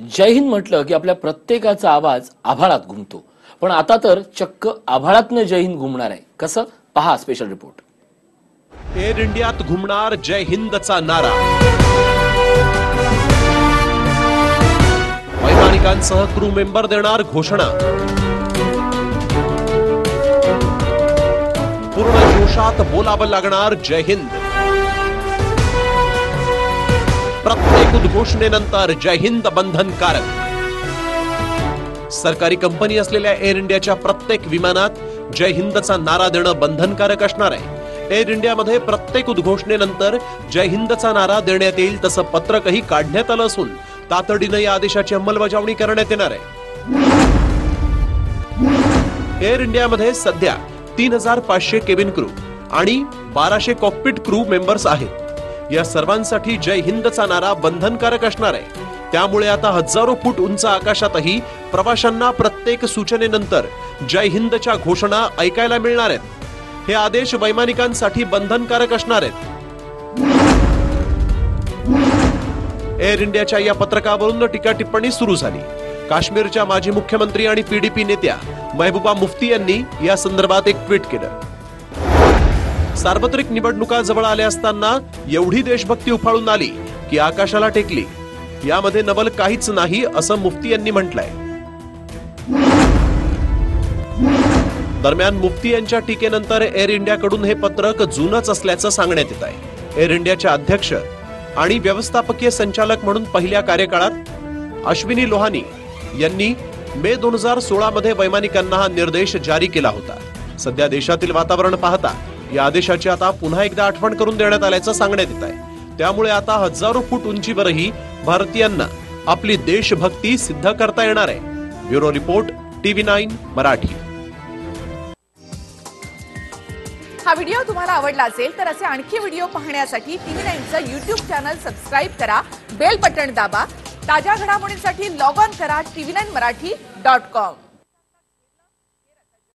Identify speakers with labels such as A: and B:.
A: जय हिंद म्हटलं की आपल्या प्रत्येकाचा आवाज आभाळात घुमतो. पण आता तर चक्क आभाळातनं जय हिंद घुमणार आहे. कसं? पहा स्पेशल रिपोर्ट
B: एअर इंडियात घुमणार जय हिंदचा नारा. वैमानिकांसह क्रू मेंबर देणार घोषणा. पूर्ण जोशात बोलावं लागणार जय हिंद. उद्घोषणेनंतर जय हिंद बंधनकारक सरकारी कंपनी असलेल्या एअर इंडियाच्या प्रत्येक विमानात जय हिंदचा नारा देणं बंधनकारक असणार आहे. एअर इंडियामध्ये प्रत्येक उद्घोषणेनंतर जय हिंदचा नारा देण्यात येईल तसं पत्रकही काढण्यात आलं असून तातडीनं या आदेशाची अंमलबजावणी करण्यात येणार आहे. एअर इंडियामध्ये सध्या तीन हजार पाचशे केबिन क्रू आणि बाराशे कॉकपिट क्रू मेंबर्स आहेत. या सर्वांसाठी जय हिंदचा नारा बंधनकारक असणार आहे. त्यामुळे आता हजारो फूट उंच आकाशातही प्रवाशांना प्रत्येक सूचनेनंतर जय हिंदच्या घोषणा ऐकायला मिळणार आहेत. हे आदेश वैमानिकांसाठी बंधनकारक असणार आहेत. एअर इंडियाच्या या पत्रकावरून टीका टिप्पणी सुरू झाली. काश्मीरच्या माजी मुख्यमंत्री आणि पीडीपी नेत्या महबूबा मुफ्ती यांनी या संदर्भात एक ट्विट केलं. सार्वत्रिक निवडणुका जवळ आल्या असताना एवढी देशभक्ती उफाळून आली की आकाशाला टेकली. यामध्ये नवल काहीच नाही असं मुफ्ती यांनी म्हटलंय. दरम्यान मुफ्ती यांच्या टीकेनंतर एअर इंडियाकडून हे पत्रक जुनच असल्याचं सांगण्यात येत आहे. एअर इंडियाच्या अध्यक्ष आणि व्यवस्थापकीय संचालक म्हणून पहिल्या कार्यकाळात अश्विनी लोहानी यांनी मे दोन हजार सोळा मध्ये वैमानिकांना हा निर्देश जारी केला होता. सध्या देशातील वातावरण पाहता या आदेशाची आता पुन्हा एकदा आठवण करून देण्यात आल्याचं सांगण्यात येत आहे. त्यामुळे आता हजारो फूट उंचीवरही भारतीयांना आपली देशभक्ती सिद्ध करता येणार आहे. Bureau report TV nine Marathi.
C: हा व्हिडिओ तुम्हाला आवडला असेल तर असे आणखी व्हिडिओ पाहण्यासाठी टीव्ही नाईनचं युट्यूब चॅनल सबस्क्राईब करा बेल बटन दाबा ताज्या घडामोडींसाठी लॉग ऑन करा TV nine Marathi dot com